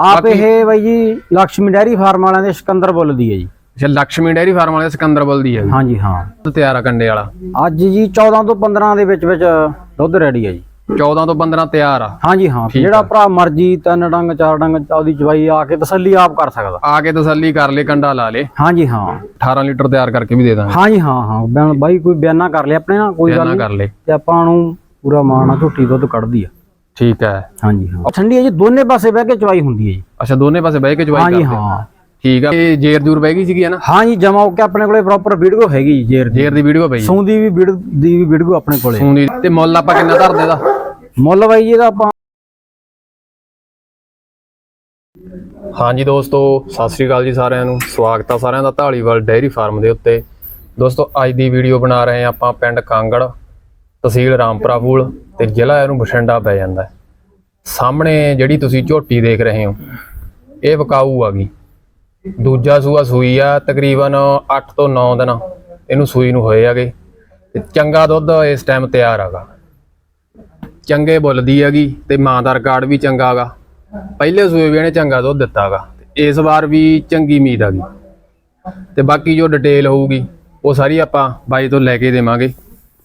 ਆਪ ਇਹ ਬਾਈ ਜੀ ਲక్ష్ਮੀ ਡੈਰੀ ਫਾਰਮ ਵਾਲਿਆਂ ਦੇ ਸਿਕੰਦਰ ਬੁੱਲ ਦੀ ਹੈ ਜੀ। ਅੱਛਾ ਲక్ష్ਮੀ ਡੈਰੀ ਫਾਰਮ ਵਾਲਿਆਂ ਸਿਕੰਦਰ ਬੁੱਲ ਦੀ ਹੈ ਜੀ। ਹਾਂਜੀ ਹਾਂ। ਤਿਆਰ ਆ ਕੰਡੇ ਵਾਲਾ। ਅੱਜ ਜੀ 14 ਤੋਂ 15 ਦੇ ਵਿੱਚ ਵਿੱਚ ਦੁੱਧ ਰੈਡੀ ਹੈ ਜੀ। 14 ਤੋਂ 15 ਤਿਆਰ ਆ। ਹਾਂਜੀ ਹਾਂ। ਜਿਹੜਾ ਭਰਾ ਮਰਜ਼ੀ ਤਿੰਨ ਡੰਗ ਚਾਰ ਡੰਗ ਉਹਦੀ ਜਵਾਈ ਆ ਕੇ ਤਸੱਲੀ ਆਪ ਕਰ ਸਕਦਾ। ਆ ਕੇ ਤਸੱਲੀ ਕਰ ਲੈ ਕੰਡਾ ਲਾ ਲੇ। ਹਾਂਜੀ ਹਾਂ। 18 ਲੀਟਰ ਤਿਆਰ ਕਰਕੇ ਵੀ ਦੇ ਦਾਂਗੇ। ਹਾਂਜੀ ਹਾਂ ਹਾਂ। ਬਾਈ ਕੋਈ ਬਿਆਨਾ ਕਰ ਲੇ ਆਪਣੇ ਨਾਲ ਕੋਈ ਗੱਲ ਨਹੀਂ ਕਰ ਲੇ। ਤੇ ਆਪਾਂ ਨੂੰ ਪੂਰਾ ਮਾਣਾ ਝੁੱਟੀ ਦੁੱਧ ਕੱਢਦੀ ਆ। ਠੀਕ ਹੈ। ਹਾਂਜੀ ਹਾਂ। ਠੰਡੀ ਹੈ ਜੀ ਦੋਨੇ ਪਾਸੇ ਬਹਿ ਕੇ ਚਵਾਈ ਹੁੰਦੀ ਹੈ ਜੀ। ਅੱਛਾ ਦੋਨੇ ਪਾਸੇ ਬਹਿ ਕੇ ਚਵਾਈ ਹਾਂਜੀ ਕਰਦੇ ਹਾਂ? ਠੀਕ ਆ ਇਹ ਜੇਰ ਜੂਰ ਬਹਿ ਗਈ ਸੀਗੀ ਨਾ? ਹਾਂਜੀ ਜਮਾ ਹੋ ਕੇ ਆਪਣੇ ਕੋਲੇ ਪ੍ਰੋਪਰ ਵੀਡੀਓ ਹੈਗੀ ਜੀ ਜੇਰ ਜੇਰ ਦੀ ਵੀਡੀਓ ਪਈ ਸੌਂ ਦੀ ਵੀ ਵੀਡੀਓ ਦੀ ਵੀ ਵੀਡੀਓ ਆਪਣੇ ਕੋਲੇ। ਸੂੰਦੀ ਤੇ ਮੁੱਲ ਆਪਾਂ ਕਿੰਨਾ ਧਰਦੇ ਦਾ? ਮੁੱਲ ਬਾਈ ਜੀ ਦਾ ਆਪਾਂ ਹਾਂਜੀ ਦੋਸਤੋ ਸਤਿ ਸ੍ਰੀ ਅਕਾਲ ਜੀ ਸਾਰਿਆਂ ਨੂੰ। ਸਵਾਗਤ ਆ ਸਾਰਿਆਂ ਦਾ ਢਾਲੀਵਾਲ ਡੇਅਰੀ ਫਾਰਮ ਦੇ ਉੱਤੇ। ਦੋਸਤੋ ਅੱਜ ਦੀ ਵੀਡੀਓ ਬਣਾ ਰਹੇ ਹਾਂ ਆਪਾਂ ਪਿੰਡ ਕਾਂਗੜ। ਤਹਿਸੀਲ ਰਾਮਪੁਰਾ ਫੂਲ ਤੇ ਜ਼ਿਲ੍ਹਾ ਇਹਨੂੰ ਬਠਿੰਡਾ ਪੈ ਜਾਂਦਾ। ਹੈ ਸਾਹਮਣੇ ਜਿਹੜੀ ਤੁਸੀਂ ਝੋਟੀ ਦੇਖ ਰਹੇ ਹੋ, ਇਹ ਵਿਕਾਊ ਆ ਗਈ। ਦੂਜਾ ਸੂਆ ਸੂਈ ਆ ਤਕਰੀਬਨ 8 ਤੋਂ 9 ਦਿਨ ਇਹਨੂੰ ਸੂਈ ਨੂੰ ਹੋਏ ਹੈਗੇ। ਤੇ ਚੰਗਾ ਦੁੱਧ ਇਸ ਟਾਈਮ ਤਿਆਰ ਹੈਗਾ। ਚੰਗੇ ਬੁੱਲਦੀ ਹੈਗੀ ਤੇ ਮਾਂ ਦਾ ਰਿਕਾਰਡ ਵੀ ਚੰਗਾ ਹੈਗਾ। ਪਹਿਲੇ ਸੂਏ ਵੀ ਇਹਨੇ ਚੰਗਾ ਦੁੱਧ ਦਿੱਤਾ ਹੈਗਾ। ਇਸ ਵਾਰ ਵੀ ਚੰਗੀ ਉਮੀਦ ਹੈਗੀ। ਤੇ ਬਾਕੀ ਜੋ ਡਿਟੇਲ ਹੋਊਗੀ, ਉਹ ਸਾਰੀ ਆਪਾਂ ਬਾਈ ਤੋਂ ਲੈ ਕੇ ਦੇਵਾਂਗੇ।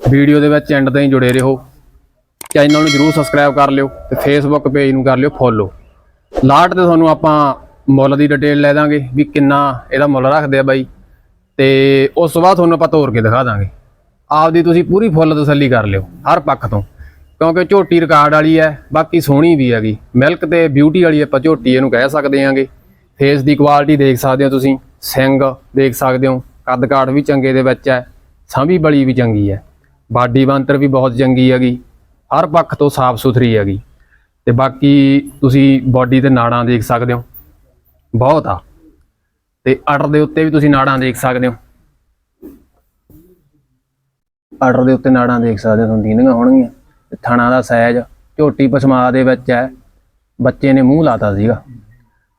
ਵੀਡੀਓ ਦੇ ਵਿੱਚ ਐਂਡ ਤਾਈਂ ਜੁੜੇ ਰਹੋ। ਚੈਨਲ ਨੂੰ ਜਰੂਰ ਸਬਸਕ੍ਰਾਈਬ ਕਰ ਲਿਓ ਤੇ ਫੇਸਬੁੱਕ ਪੇਜ ਨੂੰ ਕਰ ਲਿਓ ਫੋਲੋ ਲਾਟ ਤੇ ਤੁਹਾਨੂੰ ਆਪਾਂ ਮੁੱਲ ਦੀ ਡਿਟੇਲ ਲੈ ਦਾਂਗੇ ਵੀ ਕਿੰਨਾ ਇਹਦਾ ਮੁੱਲ ਰੱਖਦੇ ਆ ਬਾਈ। ਤੇ ਉਸ ਤੋਂ ਬਾਅਦ ਤੁਹਾਨੂੰ ਆਪਾਂ ਤੋੜ ਕੇ ਦਿਖਾ ਦਾਂਗੇ। ਆਪਦੀ ਤੁਸੀਂ ਪੂਰੀ ਫੁੱਲ ਤਸੱਲੀ ਕਰ ਲਿਓ ਹਰ ਪੱਖ ਤੋਂ। ਕਿਉਂਕਿ ਝੋਟੀ ਰਿਕਾਰਡ ਵਾਲੀ ਹੈ, ਬਾਕੀ ਸੋਹਣੀ ਵੀ ਹੈਗੀ। ਮਿਲਕ ਤੇ ਬਿਊਟੀ ਵਾਲੀ ਆਪਾਂ ਝੋਟੀ ਇਹਨੂੰ ਕਹਿ ਸਕਦੇ ਹਾਂਗੇ ਫੇਸ ਦੀ ਕੁਆਲਿਟੀ ਦੇਖ ਸਕਦੇ ਹੋ ਤੁਸੀਂ ਸਿੰਗ ਦੇਖ ਸਕਦੇ ਹੋ ਕੱਦ ਕਾਠ ਵੀ ਚੰਗੇ ਦੇ ਵਿੱਚ ਹੈ, ਸਾਂਭੀ ਬਲੀ ਵੀ ਚੰਗੀ ਹੈ। ਬਾਡੀ ਬੰਤਰ ਵੀ ਬਹੁਤ ਚੰਗੀ ਹੈਗੀ, ਹਰ ਪੱਖ ਤੋਂ ਸਾਫ਼ ਸੁਥਰੀ ਹੈਗੀ। ਤੇ ਬਾਕੀ ਤੁਸੀਂ ਬਾਡੀ ਤੇ ਨਾੜਾਂ ਦੇਖ ਸਕਦੇ ਹੋ, ਬਹੁਤ ਆ। ਤੇ ਆਰਡਰ ਦੇ ਉੱਤੇ ਵੀ ਤੁਸੀਂ ਨਾੜਾਂ ਦੇਖ ਸਕਦੇ ਹੋ। ਆਰਡਰ ਦੇ ਉੱਤੇ ਨਾੜਾਂ ਦੇਖ ਸਕਦੇ ਹੋ, ਤੁਹਾਨੂੰ ਦੀਨੀਆਂ ਹੋਣਗੀਆਂ। ਤੇ ਥਣਾ ਦਾ ਸਾਈਜ਼ ਝੋਟੀ ਪਸਮਾ ਦੇ ਵਿੱਚ ਹੈ, ਬੱਚੇ ਨੇ ਮੂੰਹ ਲਾਤਾ ਸੀਗਾ।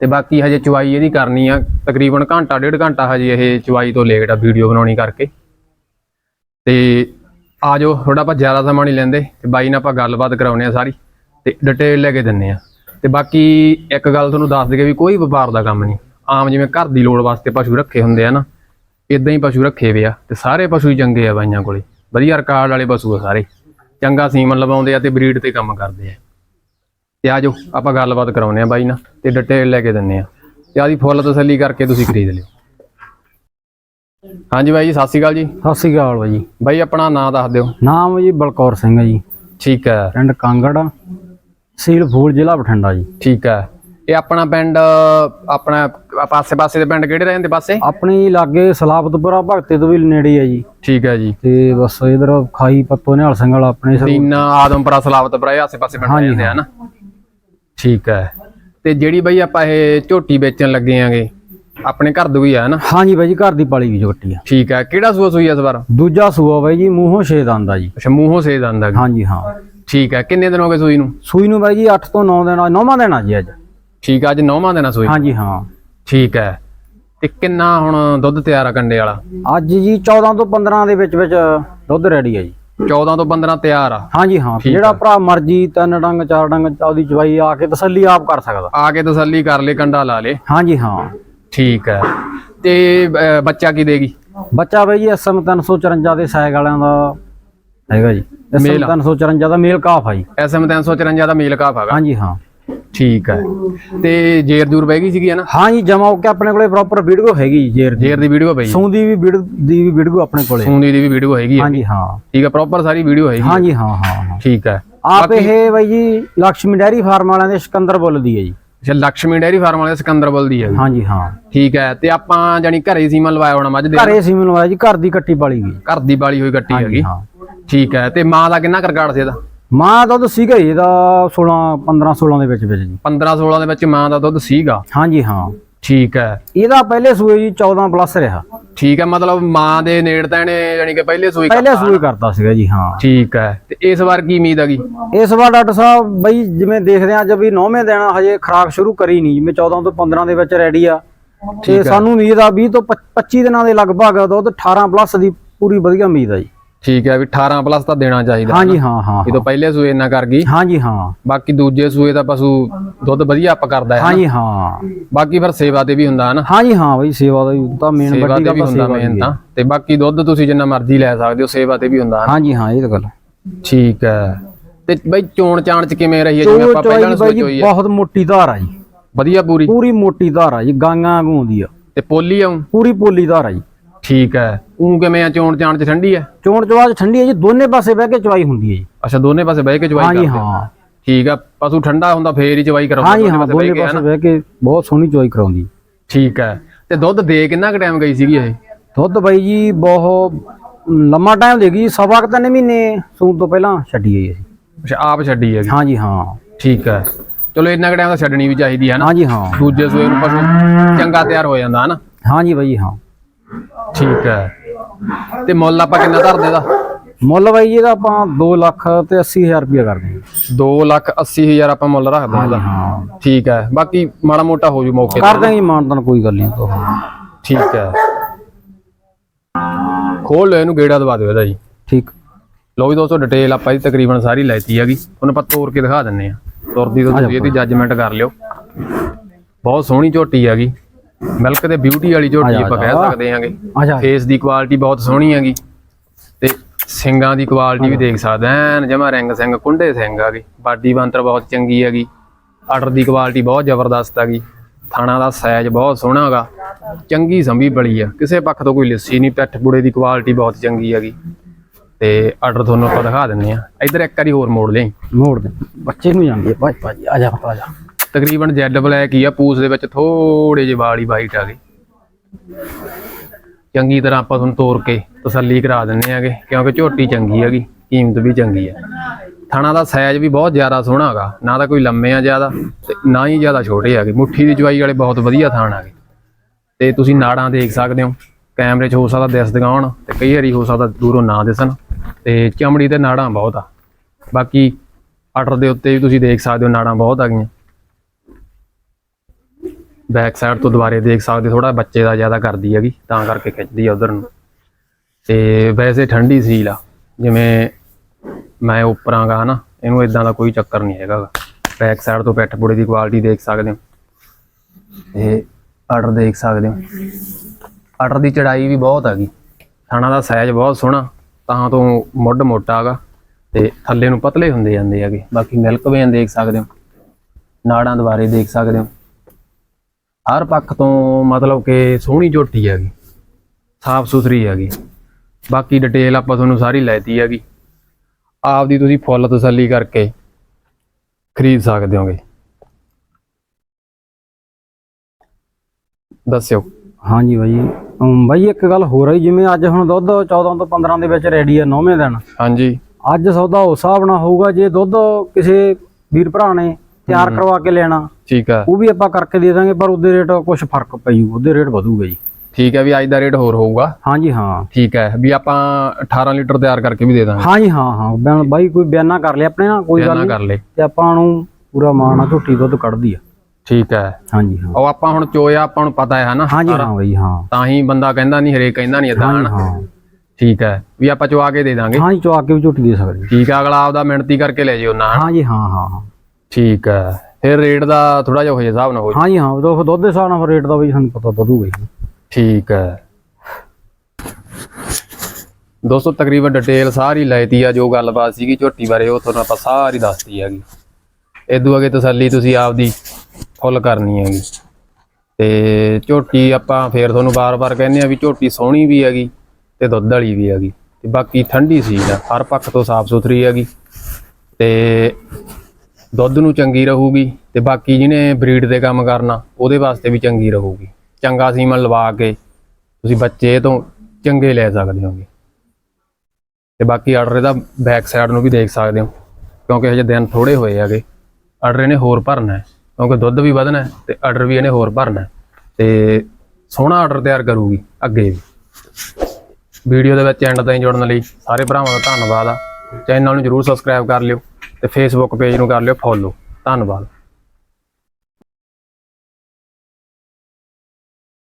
ਤੇ ਬਾਕੀ ਹਜੇ ਚਵਾਈ ਇਹਦੀ ਕਰਨੀ ਆ, ਤਕਰੀਬਨ ਘੰਟਾ, ਡੇਢ ਘੰਟਾ ਹਜੇ ਇਹ ਚਵਾਈ ਤੋਂ ਲੇਟ ਆ ਵੀਡੀਓ ਬਣਾਉਣੀ ਕਰਕੇ। ਤੇ ਆ ਜਾਓ ਥੋੜਾ ਆਪਾਂ ਜ਼ਿਆਦਾ ਸਮਾਂ ਨਹੀਂ ਲੈਂਦੇ, ਤੇ ਬਾਈ ਨਾਲ ਆਪਾਂ ਗੱਲਬਾਤ ਕਰਾਉਨੇ ਆ ਸਾਰੀ, ਤੇ ਡਿਟੇਲ ਲੈ ਕੇ ਦਿੰਨੇ ਆ ਤੇ ਬਾਕੀ ਇੱਕ ਗੱਲ ਤੁਹਾਨੂੰ ਦੱਸ ਦਈਏ ਵੀ ਕੋਈ ਵਪਾਰ ਦਾ ਕੰਮ ਨਹੀਂ। ਆਮ ਜਿਵੇਂ ਘਰ ਦੀ ਲੋੜ ਵਾਸਤੇ ਪਸ਼ੂ ਰੱਖੇ ਹੁੰਦੇ ਆ ਨਾ ਇਦਾਂ ਹੀ ਪਸ਼ੂ ਰੱਖੇ ਵੇ ਆ, ਤੇ ਸਾਰੇ ਪਸ਼ੂ ਹੀ ਚੰਗੇ ਆ ਬਾਈਆਂ ਕੋਲੇ। ਵਧੀਆ ਰਿਕਾਰਡ ਵਾਲੇ ਪਸ਼ੂ ਆ ਸਾਰੇ। ਚੰਗਾ ਸੀਮਨ ਲਵਾਉਂਦੇ ਆ ਤੇ ਬਰੀਡ ਤੇ ਕੰਮ ਕਰਦੇ ਆ। ਤੇ ਆਜੋ, ਆਪਾਂ ਗੱਲਬਾਤ ਕਰਾਉਨੇ ਆ ਬਾਈ ਨਾਲ, ਤੇ ਡਿਟੇਲ ਲੈ ਕੇ ਦਿੰਨੇ ਆ ਤੇ ਆਦੀ ਫੁੱਲ ਤਸੱਲੀ ਕਰਕੇ ਤੁਸੀਂ ਖਰੀਦ ਲਿਓ। ਹਾਂਜੀ ਬਾਈ ਜੀ ਸਤਿ ਸ਼੍ਰੀ ਅਕਾਲ ਜੀ। ਸਤਿ ਸ੍ਰੀ ਅਕਾਲ ਬਾਈ ਜੀ। ਬਾਈ ਆਪਣਾ ਨਾਮ ਦੱਸ ਦਿਓ। ਨਾਮ ਜੀ ਬਲਕੌਰ ਸਿੰਘ ਹੈ ਜੀ। ਠੀਕ ਹੈ। ਪਿੰਡ ਕਾਂਗੜ ਸੀਲ ਫੂਲ ਜ਼ਿਲ੍ਹਾ ਬਠਿੰਡਾ ਜੀ। ਠੀਕ ਹੈ। ਇਹ ਆਪਣਾ ਪਿੰਡ ਆਪਣਾ ਪਾਸੇ ਪਾਸੇ ਦੇ ਪਿੰਡ ਕਿਹੜੇ ਰਹਿੰਦੇ ਪਾਸੇ? ਆਪਣੀ ਲਾਗੇ ਸਲਾਬਤਪੁਰਾ ਭਗਤੇ ਤੋਂ ਵੀ ਨੇੜੇ ਹੈ ਜੀ। ਠੀਕ ਹੈ ਜੀ। ਤੇ ਬਸ ਇਧਰ ਖਾਈ ਪੱਤੋ ਨਿਹਾਲ ਸਿੰਘ ਵਾਲਾ ਆਪਣੇ ਤੀਨਾ ਆਦਮਪੁਰਾ ਸਲਾਵਤਪੁਰਾ ਇਹ ਆਸੇ ਪਾਸੇ ਪਿੰਡ ਰਹਿੰਦੇ ਆ ਨਾ। ਠੀਕ ਹੈ। ਤੇ ਜਿਹੜੀ ਬਾਈ ਆਪਾਂ ਇਹ ਝੋਟੀ ਵੇਚਣ ਲੱਗੇ ਆਂਗੇ ਆਪਣੇ ਘਰ ਦੀ ਆ ਨਾ ਹਾਂਜੀ ਬਾਈ ਜੀ ਘਰ ਦੀ ਪਾਲੀ ਵੀ ਝੋਟੀ ਆ। ਠੀਕ ਹੈ ਕਿਹੜਾ ਸੂਆ ਸੂਈ ਇਸ ਵਾਰ? ਦੂਜਾ ਸੂਆ ਬਾਈ ਜੀ ਮੂੰਹੋਂ ਛੇ ਦੰਦ ਆ ਜੀ। ਅੱਛਾ ਮੂੰਹੋਂ ਆਂਦਾ ਗੀ। ਹਾਂਜੀ ਹਾਂ। ਠੀਕ ਹੈ ਕਿੰਨੇ ਦਿਨ ਹੋ ਗਏ ਸੂਈ ਨੂੰ? ਸੂਈ ਨੂੰ ਬਾਈ ਜੀ 8 ਤੋਂ 9 ਦਿਨ 9ਵਾਂ ਦਿਨ ਆ ਜੀ ਅੱਜ। ਠੀਕ ਆ ਅੱਜ ਨੌਵਾਂ ਦਿਨ ਆ ਸੂਈ? ਹਾਂਜੀ ਹਾਂ। ਠੀਕ ਹੈ ਤੇ ਕਿੰਨਾ ਹੁਣ ਦੁੱਧ ਤਿਆਰ ਆ ਕੰਡੇ ਵਾਲਾ? ਅੱਜ ਜੀ 14 ਤੋਂ 15 ਦੇ ਵਿੱਚ ਵਿੱਚ ਦੁੱਧ ਰੈਡੀ ਆ ਜੀ। 14 ਤੋਂ 15 ਤਿਆਰ ਆ। ਹਾਂਜੀ ਹਾਂ। ਜਿਹੜਾ। ਭਰਾ ਮਰਜ਼ੀ ਤਿੰਨ ਡੰਗ ਚਾਰ ਡੰਗ ਉਹਦੀ ਚਵਾਈ ਆ ਕੇ ਤਸੱਲੀ ਆਪ ਕਰ ਸਕਦਾ। ਆ ਕੇ ਤਸੱਲੀ ਕਰ ਲੈ ਕੰਡਾ ਲਾ ਲੇ। ਹਾਂਜੀ ਹਾਂ। ਠੀਕ ਹੈ। ਤੇ ਬੱਚਾ ਕੀ ਦੇਗੀ? ਬੱਚਾ ਬਾਈ ਜੀ ਐਸਐਮ 354 ਦੇ ਸਾਇਗ ਵਾਲਿਆਂ ਦਾ ਹੈਗਾ ਜੀ। ਆ। 354 ਦਾ ਮੇਲ ਕਾਫ ਆ ਜੀ। ਐਸਐਮ 354 ਦਾ ਮੇਲ ਕਾਫ ਹੈਗਾ। ਹਾਂਜੀ ਹਾਂ। ਠੀਕ ਹੈ। ਤੇ ਜੇਰ ਜੂਰ ਬਹਿ ਗਈ ਸੀਗੀ ਨਾ? ਹਾਂਜੀ ਜਮਾ ਹੋ ਕੇ ਆਪਣੇ ਕੋਲੇ ਪ੍ਰੋਪਰ ਵੀਡੀਓ ਹੈਗੀ ਜੀ ਜੇਰ ਦੀ। ਜੇਰ ਦੀ ਵੀਡੀਓ ਪਈ ਸੌਂ ਦੀ ਵੀ ਵੀਡੀਓ ਦੀ ਵੀ ਵੀਡੀਓ ਆਪਣੇ ਕੋਲੇ। ਸੂੰਦੀ ਦੀ ਵੀ ਵੀਡੀਓ ਹੈਗੀ ਹੈ ਹਾਂਜੀ ਹਾਂ। ਠੀਕ ਹੈ ਪ੍ਰੋਪਰ ਸਾਰੀ ਵੀਡੀਓ ਹੈਗੀ ਹੈ। ਹਾਂਜੀ ਹਾਂ ਹਾਂ ਹਾਂ। ਠੀਕ ਹੈ। ਆਪ ਇਹ ਬਾਈ ਜੀ ਲక్ష్ਮੀ ਡੈਰੀ ਫਾਰਮ ਵਾਲਿਆਂ ਦੇ ਸਿਕੰਦਰ ਬੁੱਲ ਦੀ ਹੈ ਜੀ। ਅੱਛਾ ਲక్ష్ਮੀ ਡੈਰੀ ਫਾਰਮ ਵਾਲੇ ਸਿਕੰਦਰਬਲ ਦੀ ਹੈ ਹਾਂਜੀ ਹਾਂ। ਠੀਕ ਹੈ ਤੇ ਆਪਾਂ ਜਾਨੀ ਘਰੇ ਹੀ ਸੀਮਾ ਲਵਾਇਆ ਹੋਣਾ ਮੱਝ ਦੇ? ਘਰੇ ਸੀ ਮੈਨੂੰ ਆਇਆ ਜੀ ਘਰ ਦੀ ਕੱਟੀ ਪਾਲੀ ਗਈ। ਘਰ ਦੀ ਬਾਲੀ ਹੋਈ ਗੱਟੀ ਹੈਗੀ। ਹਾਂ। ਠੀਕ ਹੈ ਤੇ ਮਾਂ ਦਾ ਕਿੰਨਾ ਕਰਕਾੜ ਸੀ ਇਹਦਾ? ਮਾਂ ਦਾ ਦੁੱਧ ਸੀਗਾ ਜੀ ਇਹਦਾ 16 15 16 ਦੇ ਵਿੱਚ ਵਿੱਚ ਜੀ। 15 16 ਦੇ ਵਿੱਚ ਮਾਂ ਦਾ ਦੁੱਧ ਸੀਗਾ। ਹਾਂਜੀ ਹਾਂ। ਠੀਕ ਹੈ। ਇਹਦਾ ਪਹਿਲੇ ਸੂਏ ਜੀ 14 ਪਲੱਸ ਰਿਹਾ। ਠੀਕ ਹੈ ਮਤਲਬ ਮਾਂ ਦੇ ਨੇੜ ਤਾਂ ਇਹਨੇ ਜਾਨੀ ਕਿ ਪਹਿਲੇ ਸੂਈ ਪਹਿਲੇ ਸੂਏ ਕਰਦਾ ਸੀਗਾ ਜੀ ਹਾਂ। ਠੀਕ ਹੈ ਤੇ ਇਸ ਵਾਰ ਕੀ ਉਮੀਦ ਹੈਗੀ? ਇਸ ਵਾਰ ਡਾਕਟਰ ਸਾਹਿਬ ਬਈ ਜਿਵੇਂ ਦੇਖਦੇ ਆ ਅੱਜ ਵੀ 9ਵੇਂ ਦਿਨ ਹਜੇ ਖਰਾਕ ਸ਼ੁਰੂ ਕਰੀ ਨਹੀਂ। ਜਿਵੇਂ 14 ਤੋਂ 15 ਦੇ ਵਿੱਚ ਰੈਡੀ ਆ। ਤੇ ਸਾਨੂੰ ਉਮੀਦ ਆ 20 ਤੋਂ 25 ਦਿਨਾਂ ਦੇ ਲਗਭਗ ਦੁੱਧ 18 ਪਲੱਸ ਦੀ ਪੂਰੀ ਵਧੀਆ ਉਮੀਦ ਆ ਜੀ। ਠੀਕ ਹੈ ਵੀ 18 ਪਲੱਸ ਤਾਂ ਦੇਣਾ ਚਾਹੀਦਾ ਹਾਂਜੀ ਹਾਂ ਹਾਂ ਇਹ ਤੋਂ ਪਹਿਲੇ ਸੂਏ ਇੰਨਾ ਕਰ ਗਈ। ਹਾਂਜੀ ਹਾਂ। ਬਾਕੀ ਦੂਜੇ ਸੂਏ ਦਾ ਪਸ਼ੂ ਦੁੱਧ ਵਧੀਆ ਆਪ ਕਰਦਾ ਹੈ ਹਾਂਜੀ ਹਾਂ। ਬਾਕੀ ਫਿਰ ਸੇਵਾ ਤੇ ਵੀ ਹੁੰਦਾ ਹੈ ਨਾ। ਹਾਂਜੀ ਹਾਂ ਬਈ ਸੇਵਾ ਦਾ ਤਾਂ ਮੇਨ ਵੱਡੀ ਗੱਲ ਵੀ ਹੁੰਦਾ ਮੇਨ ਦੀ। ਤਾਂ। ਤੇ ਬਾਕੀ ਦੁੱਧ ਤੁਸੀਂ ਜਿੰਨਾ ਮਰਜ਼ੀ ਲੈ ਸਕਦੇ ਹੋ ਸੇਵਾ ਤੇ ਵੀ ਹੁੰਦਾ ਹੈ। ਹਾਂਜੀ ਹਾਂ ਇਹ ਤਾਂ ਗੱਲ ਠੀਕ ਹੈ। ਤੇ ਬਈ ਚੋਣ ਚਾਣ ਚ ਕਿਵੇਂ ਰਹੀ ਹੈ? ਜਿਵੇਂ ਆਪਾਂ ਪਹਿਲਾਂ ਸੋਚ ਹੋਈ ਹੈ। ਬਹੁਤ ਮੋਟੀ ਧਾਰ ਆ ਜੀ। ਵਧੀਆ ਪੂਰੀ। ਪੂਰੀ ਮੋਟੀ ਧਾਰ ਆ ਜੀ ਗਾਂਗਾ ਆਉਂਦੀ ਆ। ਤੇ ਪੋਲੀ ਆਉਂ ਪੂਰੀ ਪੋਲੀ ਧਾਰ ਆ ਜੀ। ਠੀਕ ਹੈ। ਉਹ ਕਿਵੇਂ ਆ ਚੋਣ ਚਾਣ ਚ ਠੰਡੀ ਹੈ? ਚੋਣ ਚਵਾਜ ਠੰਡੀ ਹੈ ਜੀ ਦੋਨੇ ਪਾਸੇ ਬਹਿ ਕੇ ਚਵਾਈ ਹੁੰਦੀ ਹੈ ਜੀ। ਅੱਛਾ ਦੋਨੇ ਪਾਸੇ ਬਹਿ ਕੇ ਚਵਾਈ ਕਰਦੇ ਹਾਂ? ਠੀਕ ਆ ਪਸ਼ੂ ਠੰਡਾ ਹੁੰਦਾ ਫੇਰ ਹੀ ਚਵਾਈ ਕਰਾਉਂਦਾ ਹਾਂ ਪਾਸੇ ਬਹਿ ਦੋਨੇ ਪਾਸੇ? ਬਹਿ ਕੇ ਬਹੁਤ ਸੋਹਣੀ ਚਵਾਈ ਕਰਾਉਂਦੀ। ਠੀਕ ਹੈ। ਤੇ ਦੁੱਧ ਦੇ ਕਿੰਨਾ ਕੁ ਟਾਈਮ ਗਈ ਸੀਗੀ ਇਹ? ਦੁੱਧ ਬਾਈ ਜੀ ਬਹੁਤ ਲੰਮਾ ਟਾਈਮ ਦੇ ਗਈ ਜੀ, ਸਵਾ ਕੁ ਤਿੰਨ ਮਹੀਨੇ ਸੂਣ ਤੋਂ ਪਹਿਲਾਂ ਛੱਡੀ ਹੈ ਜੀ ਅੱਛਾ ਆਪ ਛੱਡੀ ਹੈਗੀ? ਹਾਂਜੀ ਹਾਂ। ਠੀਕ ਹੈ। ਚਲੋ ਇੰਨਾ ਕੁ ਟਾਈਮ ਤਾਂ ਛੱਡਣੀ ਵੀ ਚਾਹੀਦੀ ਹੈ ਨਾ। ਹਾਂਜੀ ਹਾਂ। ਦੂਜੇ ਸੂਏ ਨੂੰ ਪਸ਼ੂ ਚੰਗਾ ਤਿਆਰ ਹੋ ਜਾਂਦਾ ਹਨਾ ਹਾਂਜੀ ਬਾਈ ਹਾਂ। ਠੀਕ ਹੈ। ਤੇ ਮੁੱਲ ਆਪਾਂ ਕਿੰਨਾ ਧਰਦੇ ਦਾ? ਮੁੱਲ ਬਾਈ ਜੀ ਦਾ ਆਪਾਂ 2 ਲੱਖ ਤੇ 80000 ਰੁਪਏ ਕਰਦੇ ਹਾਂ। 2 ਲੱਖ 80 ਹਜ਼ਾਰ ਆਪਾਂ ਮੁੱਲ ਰੱਖਦੇ ਹਾਂ ਇਹਦਾ। ਠੀਕ ਹੈ। ਬਾਕੀ ਮਾੜਾ ਮੋਟਾ ਹੋ ਜੂ ਮੌਕੇ ਕਰ ਦਾਂਗੇ ਜੀ ਮਾਨਤਨ ਕੋਈ ਗੱਲ ਨਹੀਂ। ਠੀਕ ਹੈ। ਖੋਲ ਲਓ ਇਹਨੂੰ ਗੇੜਾ ਦਵਾ ਦਿਓ ਇਹਦਾ ਜੀ। ਠੀਕ। ਲਓ ਵੀ ਦੋਸਤੋ ਡਿਟੇਲ ਆਪਾਂ ਇਹਦੀ ਤਕਰੀਬਨ ਸਾਰੀ ਲੈਤੀ ਹੈਗੀ। ਤੁਹਾਨੂੰ ਆਪਾਂ ਤੋੜ ਕੇ ਦਿਖਾ ਦਿੰਨੇ ਆ ਤੁਰਦੀ ਤੋਂ ਤੁਸੀਂ ਇਹਦੀ ਜੱਜਮੈਂਟ ਕਰ ਲਿਓ। ਬਹੁਤ ਸੋਹਣੀ ਝੋਟੀ ਹੈਗੀ। ਮਿਲਕ ਤੇ ਬਿਊਟੀ ਵਾਲੀ ਝੋਟੀ ਆ ਜਾ, ਆਪਾਂ ਆ ਕਹਿ। ਸਕਦੇ ਹਾਂਗੇ। ਫੇਸ ਦੀ ਕੁਆਲਿਟੀ ਬਹੁਤ ਸੋਹਣੀ ਹੈਗੀ। ਤੇ ਸਿੰਗਾਂ ਦੀ ਕੁਆਲਿਟੀ ਵੀ ਦੇਖ ਸਕਦੇ ਐਨ ਜਮਾ ਰਿੰਗ ਸਿੰਘ ਕੁੰਡੇ ਸਿੰਘ ਹੈਗੇ ਬਾਡੀ ਬੰਤਰ ਬਹੁਤ ਚੰਗੀ ਹੈਗੀ। ਆਰਡਰ ਦੀ ਕੁਆਲਿਟੀ ਬਹੁਤ ਜ਼ਬਰਦਸਤ ਹੈਗੀ। ਥਾਣਾ ਦਾ ਸਾਈਜ਼ ਬਹੁਤ ਸੋਹਣਾ ਹੈਗਾ। ਚੰਗੀ ਸੰਭੀ ਬੜੀ ਆ। ਕਿਸੇ ਪੱਖ ਤੋਂ ਕੋਈ ਲਿੱਸੀ ਨਹੀਂ ਪਿੱਠ ਬੁੜੇ ਦੀ ਕੁਆਲਿਟੀ ਬਹੁਤ ਚੰਗੀ ਹੈਗੀ। ਤੇ ਆਰਡਰ ਤੁਹਾਨੂੰ ਆਪਾਂ ਦਿਖਾ ਦਿੰਨੇ ਆ ਇੱਧਰ ਇੱਕ ਵਾਰੀ ਹੋਰ ਮੋੜ ਲਈ। ਮੋੜ ਦੇ। ਬੱਚੇ ਨੂੰ ਜਾਂਦੀ ਹੈ। ਭਾਈ ਭਾਜੀ ਆ ਜਾ ਆ ਜਾ। ਤਕਰੀਬਨ ਜੈਡ ਬਲੈਕ ਹੀ ਆ, ਪੂਸ ਦੇ ਵਿੱਚ ਥੋੜੇ ਜਿਹੇ ਵਾਲ ਹੀ ਵਾਈਟ ਆ ਗਏ। ਚੰਗੀ ਤਰ੍ਹਾਂ ਆਪਾਂ ਤੁਹਾਨੂੰ ਤੋੜ ਕੇ ਤਸੱਲੀ ਕਰਾ ਦਿੰਨੇ ਆਗੇ, ਕਿਉਂਕਿ ਝੋਟੀ ਚੰਗੀ ਹੈਗੀ, ਕੀਮਤ ਵੀ ਚੰਗੀ ਹੈ ਥਾਣਾ ਦਾ ਸਾਈਜ਼ ਵੀ ਬਹੁਤ ਜ਼ਿਆਦਾ ਸੋਹਣਾ ਹੈਗਾ, ਨਾ ਤਾਂ ਕੋਈ ਲੰਮੇ ਆ ਜ਼ਿਆਦਾ ਤੇ ਨਾ ਹੀ ਜ਼ਿਆਦਾ ਛੋਟੇ ਹੈਗੇ। ਮੁੱਠੀ ਦੀ ਜਵਾਈ ਵਾਲੇ ਬਹੁਤ ਵਧੀਆ ਥਾਣ ਹੈਗੇ। ਤੇ ਤੁਸੀਂ ਨਾੜਾਂ ਦੇਖ ਸਕਦੇ ਹੋ, ਕੈਮਰੇ 'ਚ ਹੋ ਸਕਦਾ ਦਿਸ ਦਿਖਾਉਣ ਤੇ ਕਈ ਵਾਰੀ ਹੋ ਸਕਦਾ ਦੂਰੋਂ ਨਾ ਦਿਸਣ। ਤੇ ਚਮੜੀ ਤੇ ਨਾੜਾਂ ਬਹੁਤ ਆ। ਬਾਕੀ ਆਰਡਰ ਦੇ ਉੱਤੇ ਵੀ ਤੁਸੀਂ ਦੇਖ ਸਕਦੇ ਹੋ, ਨਾੜਾਂ ਬਹੁਤ ਆ ਗਈਆਂ। ਬੈਕ ਸਾਈਡ ਤੋਂ ਦੁਬਾਰੇ ਦੇਖ ਸਕਦੇ ਥੋੜਾ ਬੱਚੇ ਦਾ ਜ਼ਿਆਦਾ ਕਰਦੀ ਹੈਗੀ, ਤਾਂ ਕਰਕੇ ਖਿੱਚਦੀ ਆ ਉਧਰ ਨੂੰ। ਤੇ ਵੈਸੇ ਠੰਡੀ ਸੀਲ ਆ, ਜਿਵੇਂ ਮੈਂ ਉੱਪਰਾਂਗਾ ਹਨਾ, ਇਹਨੂੰ ਇਦਾਂ ਦਾ ਕੋਈ ਚੱਕਰ ਨਹੀਂ ਹੈਗਾ ਬੈਕ ਸਾਈਡ ਤੋਂ ਪੈਠ ਪੁੜੇ ਦੀ ਕੁਆਲਿਟੀ ਦੇਖ ਸਕਦੇ ਹੋ। ਤੇ ਆਰਡਰ ਦੇਖ ਸਕਦੇ ਹੋ। ਆਰਡਰ ਦੀ ਚੜਾਈ ਵੀ ਬਹੁਤ ਹੈਗੀ। ਥਾਣਾ ਦਾ ਸਾਈਜ਼ ਬਹੁਤ ਸੋਹਣਾ, ਤਾਂ ਤੋਂ ਮੁੱਢ ਮੋਟਾ ਹੈਗਾ ਤੇ ਥੱਲੇ ਨੂੰ ਪਤਲੇ ਹੁੰਦੇ ਜਾਂਦੇ ਹੈਗੇ। ਬਾਕੀ ਮਿਲਕ ਵੇਨ ਦੇਖ ਸਕਦੇ ਹੋ। ਨਾੜਾਂ ਦੁਬਾਰੇ ਦੇਖ ਸਕਦੇ ਹੋ। ਹਰ ਪੱਖ ਤੋਂ ਮਤਲਬ ਕਿ ਸੋਹਣੀ ਝੋਟੀ ਹੈਗੀ ਸਾਫ਼ ਸੁਥਰੀ ਹੈਗੀ। ਬਾਕੀ ਡਿਟੇਲ ਆਪਾਂ ਤੁਹਾਨੂੰ ਸਾਰੀ ਲੈਤੀ ਹੈਗੀ। ਆਪਦੀ ਤੁਸੀਂ ਫੁੱਲ ਤਸੱਲੀ ਕਰਕੇ ਖਰੀਦ ਸਕਦੇ ਹੋਗੇ। ਦੱਸਿਓ। ਹਾਂਜੀ ਬਾਈ ਬਾਈ ਇੱਕ ਗੱਲ ਹੋਰ ਹੈ ਜਿਵੇਂ ਅੱਜ ਹੁਣ ਦੁੱਧ 14 ਤੋਂ 15 ਦੇ ਵਿੱਚ ਰੈਡੀ ਹੈ ਨੌਵੇਂ ਦਿਨ। ਹਾਂਜੀ। ਅੱਜ ਸੌਦਾ ਉਸ ਹਿਸਾਬ ਨਾਲ ਹੋਊਗਾ ਜੇ ਦੁੱਧ ਕਿਸੇ ਵੀਰ ਭਰਾ ਨੇ ਤਿਆਰ ਕਰਵਾ ਕੇ ਲੈਣਾ। ਠੀਕ ਹੈ ਉਹ ਵੀ ਆਪਾਂ ਕਰਕੇ ਦੇ ਦਾਂਗੇ ਪਰ ਉਹਦੇ ਰੇਟ ਕੁਝ ਫ਼ਰਕ ਪਈੂ ਉਹਦੇ ਰੇਟ ਵਧੂਗਾ ਜੀ। ਠੀਕ ਹੈ ਵੀ ਅੱਜ ਦਾ ਰੇਟ ਹੋਰ ਹੋਊਗਾ? ਹਾਂਜੀ ਹਾਂ। ਠੀਕ ਹੈ ਵੀ ਆਪਾਂ 18 ਲੀਟਰ ਤਿਆਰ ਕਰਕੇ ਵੀ ਦੇ ਦਾਂਗੇ। ਹਾਂਜੀ ਹਾਂ ਹਾਂ। ਬਾਈ ਕੋਈ ਬਿਆਨਾ ਕਰ ਲਿਆ ਆਪਣੇ ਨਾਲ ਕੋਈ ਗੱਲ ਬਿਆਨਾ ਕਰ ਲੈ। ਤੇ ਆਪਾਂ ਨੂੰ ਪੂਰਾ ਮਾਣ ਆ ਝੋਟੀ ਦੁੱਧ ਕੱਢਦੀ ਆ। ਠੀਕ ਹੈ ਹਾਂਜੀ ਹਾਂ। ਉਹ ਆਪਾਂ ਹੁਣ ਚੋਇਆ ਆਪਾਂ ਨੂੰ ਪਤਾ ਹੈ ਹਨਾ? ਹਾਂਜੀ ਹਾਂ ਬਾਈ ਹਾਂ। ਤਾਂ ਹੀ ਬੰਦਾ ਕਹਿੰਦਾ ਨਹੀਂ ਹਰੇਕ ਕਹਿੰਦਾ ਨਹੀਂ ਇਦਾਂ ਹਾਂ। ਠੀਕ ਹੈ ਵੀ ਆਪਾਂ ਚਵਾ ਕੇ ਦੇ ਦਾਂਗੇ। ਹਾਂਜੀ ਚਵਾ ਕੇ ਵੀ ਝੋਟੀ ਦੇ ਸਕਦੇ। ਠੀਕ ਹੈ ਅਗਲਾ ਆਪਦਾ ਮਿਹਨਤੀ ਕਰਕੇ ਲੈ ਜਿਓ ਨਾ ਹਾਂਜੀ ਹਾਂ ਹਾਂ। ਠੀਕ ਹੈ। ਫਿਰ ਰੇਟ ਦਾ ਥੋੜਾ ਜਿਹਾ ਹੋ ਜੇ ਹਿਸਾਬ ਨਾਲ ਹੋ ਜੇ ਹਾਂਜੀ ਹਾਂ ਉਹ ਦੁੱਧ ਦੇ ਹਿਸਾਬ ਨਾਲ ਰੇਟ ਦਾ ਵੀ ਸਾਨੂੰ ਪਤਾ ਵਧੂਗਾ ਜੀ। ਠੀਕ ਹੈ। ਦੋਸਤੋ ਤਕਰੀਬਨ ਡਿਟੇਲ ਸਾਰੀ ਲੈਤੀ ਆ ਜੋ ਗੱਲਬਾਤ ਸੀਗੀ ਝੋਟੀ ਬਾਰੇ ਉਹ ਤੁਹਾਨੂੰ ਆਪਾਂ ਸਾਰੀ ਦੱਸਤੀ ਹੈਗੀ। ਇਦੋਂ ਅਗੇ ਤਸੱਲੀ ਤੁਸੀਂ ਆਪਦੀ ਫੁੱਲ ਕਰਨੀ ਹੈਗੀ। ਤੇ ਝੋਟੀ ਆਪਾਂ ਫੇਰ ਤੁਹਾਨੂੰ ਬਾਰ-ਬਾਰ ਕਹਿੰਦੇ ਆ ਵੀ ਝੋਟੀ ਸੋਹਣੀ ਵੀ ਹੈਗੀ ਤੇ ਦੁੱਧ ਵਾਲੀ ਵੀ ਹੈਗੀ। ਤੇ ਬਾਕੀ ਠੰਡੀ ਸੀ ਆ ਹਰ ਪੱਖ ਤੋਂ ਸਾਫ਼ ਸੁਥਰੀ ਹੈਗੀ। ਤੇ ਦੁੱਧ ਨੂੰ ਚੰਗੀ ਰਹੂਗੀ ਤੇ ਬਾਕੀ ਜਿਹਨੇ ਬਰੀਡ ਦੇ ਕੰਮ ਕਰਨਾ, ਉਹਦੇ ਵਾਸਤੇ ਵੀ ਚੰਗੀ ਰਹੂਗੀ। ਚੰਗਾ ਸੀਮਨ ਲਵਾ ਕੇ ਤੁਸੀਂ ਬੱਚੇ ਤੋਂ ਚੰਗੇ ਲੈ ਸਕਦੇ ਹੋਗੇ। ਤੇ ਬਾਕੀ ਆਰਡਰ ਇਹਦਾ ਬੈਕ ਸਾਈਡ ਨੂੰ ਵੀ ਦੇਖ ਸਕਦੇ ਹੋ, ਕਿਉਂਕਿ ਹਜੇ ਦਿਨ ਥੋੜੇ ਹੋਏ ਹੈਗੇ। ਆਰਡਰ ਇਹਨੇ ਹੋਰ ਭਰਨਾ ਹੈ, ਕਿਉਂਕਿ ਦੁੱਧ ਵੀ ਵਧਣਾ ਹੈ ਤੇ ਆਰਡਰ ਵੀ ਇਹਨੇ ਹੋਰ ਭਰਨਾ ਹੈ। ਤੇ ਸੋਹਣਾ ਆਰਡਰ ਤਿਆਰ ਕਰੂਗੀ ਅੱਗੇ ਵੀ। ਵੀਡੀਓ ਦੇ ਵਿੱਚ ਐਂਡ ਤਾਈਂ ਜੁੜਨ ਲਈ ਸਾਰੇ ਭਰਾਵਾਂ ਦਾ ਧੰਨਵਾਦ ਆ। ਚੈਨਲ ਨੂੰ ਜਰੂਰ ਸਬਸਕ੍ਰਾਈਬ ਕਰ ਲਿਓ। ਤੇ ਫੇਸਬੁੱਕ ਪੇਜ ਨੂੰ ਕਰ ਲਿਓ ਫੋਲੋ ਧੰਨਵਾਦ।